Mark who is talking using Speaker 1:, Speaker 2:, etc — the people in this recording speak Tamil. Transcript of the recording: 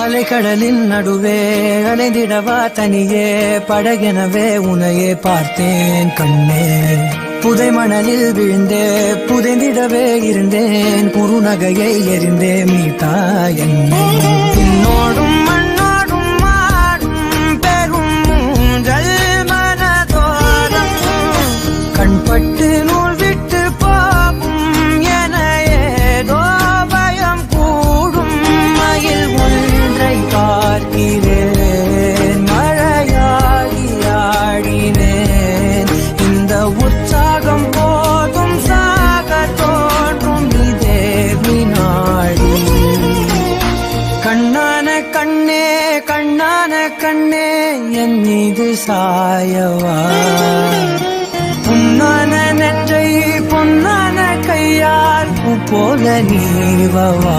Speaker 1: அலைக்கடலின் நடுவே அலைந்திடவா தனியே படகெனவே உனையே பார்த்தேன் கண்ணே. புதை மணலில் விழுந்தே புதைந்திடவே இருந்தேன் குறுநகையை எறிந்தே மீட்டா என்னை. உன்னோடும் மண்ணோடும் மாடும் பெரும் ஊஞ்சல் மனதோரம் கண்பட்டு நூல் கண்ணே கண்ணான கண்ணே என் மீது சாயவா? பொன்னான நெற்றை பொன்னான கையால் போல நீவவா